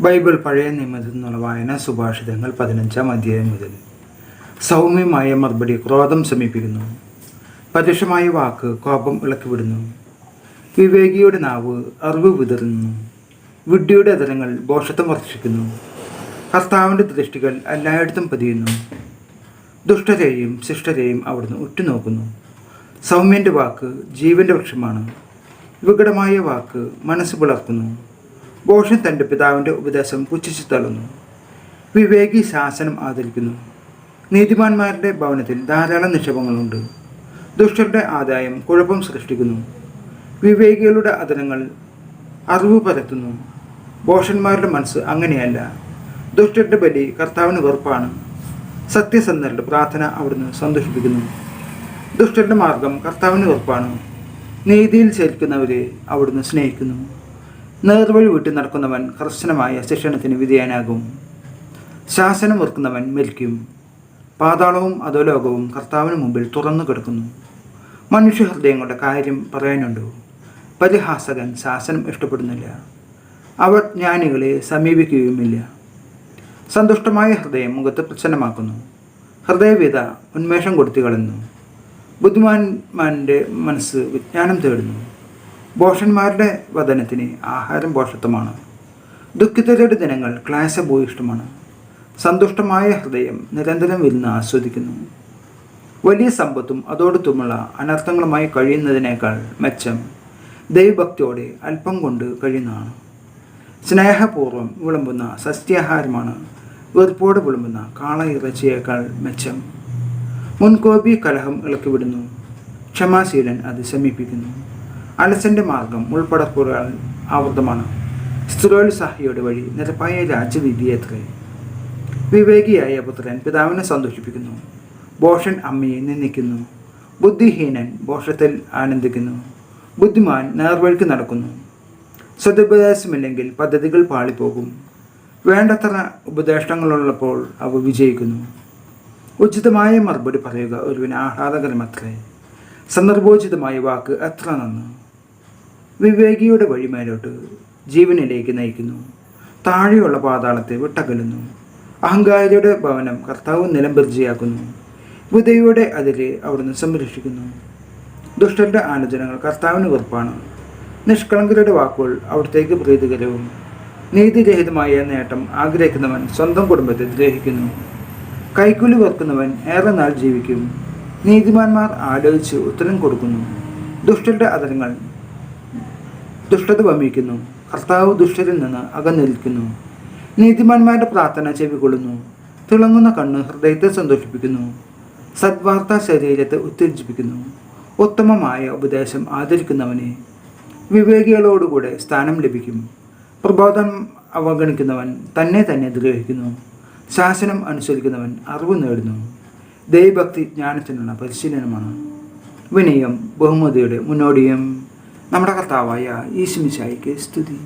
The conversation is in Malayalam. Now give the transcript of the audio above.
ബൈബിൾ പഴയ നിയമത്തിൽ നിന്നുള്ള വായന സുഭാഷിതങ്ങൾ പതിനഞ്ചാം അധ്യായം മുതൽ. സൗമ്യമായ മറുപടി ക്രോധം സമീപിക്കുന്നു പരുഷമായ വാക്ക് കോപം ഇളക്കിവിടുന്നു. വിവേകിയുടെ നാവ് അറിവ് വിതറുന്നു. വിഡ്ഢിയുടെ അതരങ്ങൾ ബോഷത്വം വർദ്ധിക്കുന്നു കർത്താവിന്റെ ദൃഷ്ടികൾ എല്ലായിടത്തും പതിയുന്നു. ദുഷ്ടരെയും ശിഷ്ടരെയും അവിടുന്ന് ഉറ്റുനോക്കുന്നു. സൗമ്യന്റെ വാക്ക് ജീവന്റെ വൃക്ഷമാണ്. വികടമായ വാക്ക് മനസ്സ് പിളർക്കുന്നു. ബോഷൻ തന്റെ പിതാവിന്റെ ഉപദേശം പുച്ഛിച്ചു തള്ളുന്നു. വിവേകി ശാസനം ആദരിക്കുന്നു. നീതിമാന്മാരുടെ ഭവനത്തിൽ ധാരാളം നിക്ഷേപങ്ങളുണ്ട്. ദുഷ്ടരുടെ ആദായം കുഴപ്പം സൃഷ്ടിക്കുന്നു. വിവേകികളുടെ അതരങ്ങൾ അറിവ് പരത്തുന്നു. ബോഷന്മാരുടെ മനസ്സ് അങ്ങനെയല്ല. ദുഷ്ടരുടെ ബലി കർത്താവിന് വെറുപ്പാണ്. സത്യസന്ധരുടെ പ്രാർത്ഥന അവിടുന്ന് സന്തോഷിപ്പിക്കുന്നു. ദുഷ്ടരുടെ മാർഗം കർത്താവിന് വെറുപ്പാണ്. നീതിയിൽ ചേർക്കുന്നവരെ അവിടുന്ന് സ്നേഹിക്കുന്നു. നേർവഴി വിട്ട് നടക്കുന്നവൻ കർശനമായ ശിക്ഷണത്തിന് വിധേയനാകും. ശാസനം വെറുക്കുന്നവൻ മരിക്കും. പാതാളവും അധോലോകവും കർത്താവിന് മുമ്പിൽ തുറന്നു കിടക്കുന്നു. മനുഷ്യഹൃദയങ്ങളുടെ കാര്യം പറയാനുണ്ടോ. പരിഹാസകൻ ശാസനം ഇഷ്ടപ്പെടുന്നില്ല. അവർ ജ്ഞാനികളെ സമീപിക്കുകയുമില്ല. സന്തുഷ്ടമായ ഹൃദയം മുഖത്ത് പ്രസന്നമാക്കുന്നു ഹൃദയവിധ ഉന്മേഷം കൊടുത്തു കളയുന്നു. ബുദ്ധിമാന്മാരുടെ മനസ്സ് വിജ്ഞാനം തേടുന്നു. ഭോഷന്മാരുടെ വദനത്തിന് ആഹാരം ഭോഷത്വമാണ് ദുഃഖിതരുടെ ദിനങ്ങൾ ക്ലേശഭൂയിഷ്ടമാണ് സന്തുഷ്ടമായ ഹൃദയം നിരന്തരം വിരുന്ന് ആസ്വദിക്കുന്നു. വലിയ സമ്പത്തും അതോടൊത്തുമുള്ള അനർത്ഥങ്ങളുമായി കഴിയുന്നതിനേക്കാൾ മെച്ചം ദൈവഭക്തിയോടെ അല്പം കൊണ്ട് കഴിയുന്നതാണ്. സ്നേഹപൂർവം വിളമ്പുന്ന സസ്യാഹാരമാണ് വെറുപ്പോടെ വിളമ്പുന്ന കാള ഇറച്ചിയേക്കാൾ മെച്ചം. മുൻകോപി കലഹം ഇളക്കിവിടുന്നു. ക്ഷമാശീലൻ അത് ശമിപ്പിക്കുന്നു. അലസന്റെ മാർഗം ഉൾപ്പടപ്പുകൾ ആവൃതമാണ് സ്ഥിരോത്സാഹിയുടെ വഴി നിരപ്പായ രാജ്യവിധിയത്രേ വിവേകിയായ പുത്രൻ പിതാവിനെ സന്തോഷിപ്പിക്കുന്നു. ബോഷൻ അമ്മയെ നിന്ദിക്കുന്നു. ബുദ്ധിഹീനൻ ബോഷത്തിൽ ആനന്ദിക്കുന്നു. ബുദ്ധിമാൻ നേർവഴിക്ക് നടക്കുന്നു. സതുപദേശമില്ലെങ്കിൽ പദ്ധതികൾ പാളിപ്പോകും. വേണ്ടത്ര ഉപദേഷ്ടങ്ങളുള്ളപ്പോൾ അവ വിജയിക്കുന്നു. ഉചിതമായ മറുപടി പറയുക ഒരുവിന് ആഹ്ലാദകരമത്രേ. സന്ദർഭോചിതമായ വാക്ക് എത്ര നന്ന്. വിവേകിയുടെ വഴിമേലോട്ട് ജീവനിലേക്ക് നയിക്കുന്നു. താഴെയുള്ള പാതാളത്തെ വിട്ടകലുന്നു. അഹങ്കാരിയുടെ ഭവനം കർത്താവ് നിലംബർജിയാക്കുന്നു ബുദ്ധയുടെ അതിരെ അവിടുന്ന് സംരക്ഷിക്കുന്നു. ദുഷ്ടന്റെ ആലോചനകൾ കർത്താവിന് വെറുപ്പാണ്. നിഷ്കളങ്കരുടെ വാക്കുകൾ അവിടത്തേക്ക് പ്രീതികരവും. നീതിരഹിതമായ നേട്ടം ആഗ്രഹിക്കുന്നവൻ സ്വന്തം കുടുംബത്തെ ദ്രോഹിക്കുന്നു കൈക്കൂലി വെക്കുന്നവൻ ഏറെ നാൾ ജീവിക്കും. നീതിമാന്മാർ ആലോചിച്ച് ഉത്തരം കൊടുക്കുന്നു. ദുഷ്ടന്റെ അതരങ്ങൾ ദുഷ്ടത വമിക്കുന്നു. കർത്താവ് ദുഷ്ടരിൽ നിന്ന് അകന്നിരിക്കുന്നു. നീതിമാന്മാരുടെ പ്രാർത്ഥന ചെവികൊള്ളുന്നു. തിളങ്ങുന്ന കണ്ണ് ഹൃദയത്തെ സന്തോഷിപ്പിക്കുന്നു. സദ്വാർത്ത ശരീരത്തെ ഉത്തേജിപ്പിക്കുന്നു. ഉത്തമമായ ഉപദേശം ആദരിക്കുന്നവനെ വിവേകികളോടുകൂടെ സ്ഥാനം ലഭിക്കും. പ്രബോധം അവഗണിക്കുന്നവൻ തന്നെ തന്നെ ദ്രോഹിക്കുന്നു. ശാസനം അനുസരിക്കുന്നവൻ അറിവ് നേടുന്നു. ദൈവഭക്തി ജ്ഞാനത്തിനുള്ള പരിശീലനമാണ്. വിനയം ബഹുമതിയുടെ മുന്നോടിയും നമ്മുടെ കർത്താവായ ഈശ്മിശായിക്ക് സ്തുതി.